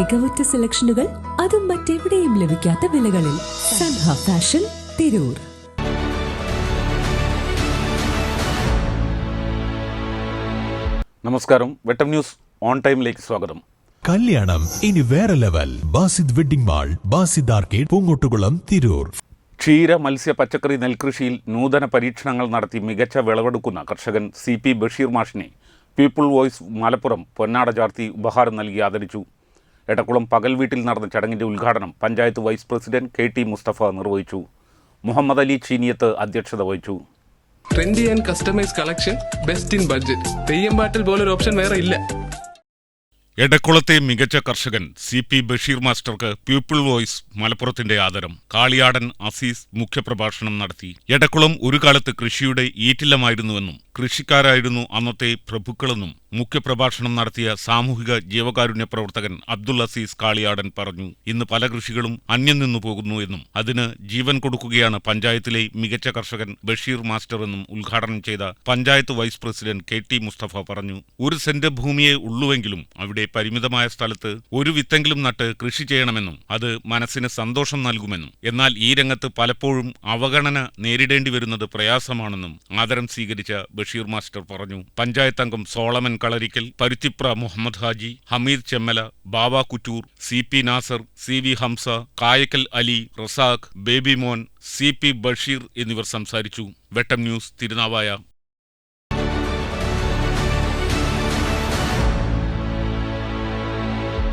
മികവുറ്റ സെലക്ഷനുകൾ അതും മറ്റെവിടെയും ലഭിക്കാത്ത വിലകളിൽ സൻഹ ഫാഷൻ തിരൂർ. നമസ്കാരം. വെട്ടം ന്യൂസ് ഓൺ ടൈമിലേക്ക് സ്വാഗതം. കല്യാണം ഇനി വേറെ level. Basid wedding mall Basid arcade Poongottukulam Tirur. ക്ഷീര മത്സ്യ പച്ചക്കറി നെൽകൃഷിയിൽ നൂതന പരീക്ഷണങ്ങൾ നടത്തി മികച്ച വിളവെടുക്കുന്ന കർഷകൻ സി പി ബഷീർ മാഷിനെ പീപ്പിൾ വോയ്സ് മലപ്പുറം പൊന്നാട ചാർത്തി ഉപഹാരം നൽകി ആദരിച്ചു. എടക്കുളം പകൽ വീട്ടിൽ നടന്ന ചടങ്ങിന്റെ ഉദ്ഘാടനം panchayat vice president K T Mustafa നിർവഹിച്ചു. മുഹമ്മദ് അലി ചീനിയത്ത് അധ്യക്ഷത വഹിച്ചു. Trendy and customise collection best in budget പോലൊരു ഓപ്ഷൻ വേറെ ഇല്ല. എടക്കുളത്തെ മികച്ച കർഷകൻ സി പി ബഷീർ മാസ്റ്റർക്ക് പീപ്പിൾ വോയിസ് മലപ്പുറത്തിന്റെ ആദരം. കാളിയാടൻ അസീസ് മുഖ്യപ്രഭാഷണം നടത്തി. എടക്കുളം ഒരു കാലത്ത് കൃഷിയുടെ ഈറ്റില്ലമായിരുന്നുവെന്നും കൃഷിക്കാരായിരുന്നു അന്നത്തെ പ്രഭുക്കളെന്നും മുഖ്യപ്രഭാഷണം നടത്തിയ സാമൂഹിക ജീവകാരുണ്യ പ്രവർത്തകൻ അബ്ദുൾ അസീസ് കാളിയാടൻ പറഞ്ഞു ഇന്ന് പല കൃഷികളും അന്യം നിന്നു പോകുന്നു എന്നും അതിന് ജീവൻ കൊടുക്കുകയാണ് പഞ്ചായത്തിലെ മികച്ച കർഷകൻ ബഷീർ മാസ്റ്റർ എന്നും ഉദ്ഘാടനം ചെയ്ത panchayat vice president K T Mustafa പറഞ്ഞു ഒരു സെന്റ് ഭൂമിയെ ഉള്ളുവെങ്കിലും അവിടെ പരിമിതമായ സ്ഥലത്ത് ഒരു വിത്തെങ്കിലും നട്ട് കൃഷി ചെയ്യണമെന്നും അത് മനസ്സിന് സന്തോഷം നൽകുമെന്നും എന്നാൽ ഈ രംഗത്ത് പലപ്പോഴും അവഗണന നേരിടേണ്ടി വരുന്നത് പ്രയാസമാണെന്നും ആദരം സ്വീകരിച്ച ബഷീർ മാസ്റ്റർ പറഞ്ഞു. പഞ്ചായത്ത് അംഗം Solomon Kalarikkal Paruthipra Muhammad Haji Hameed Chemmala Baba Kuttoor C P Nasar C V Hamza Kayakkal Ali Razak Baby Mon C P Basheer എന്നിവർ സംസാരിച്ചു. വെട്ടം ന്യൂസ് തിരുനാവായ.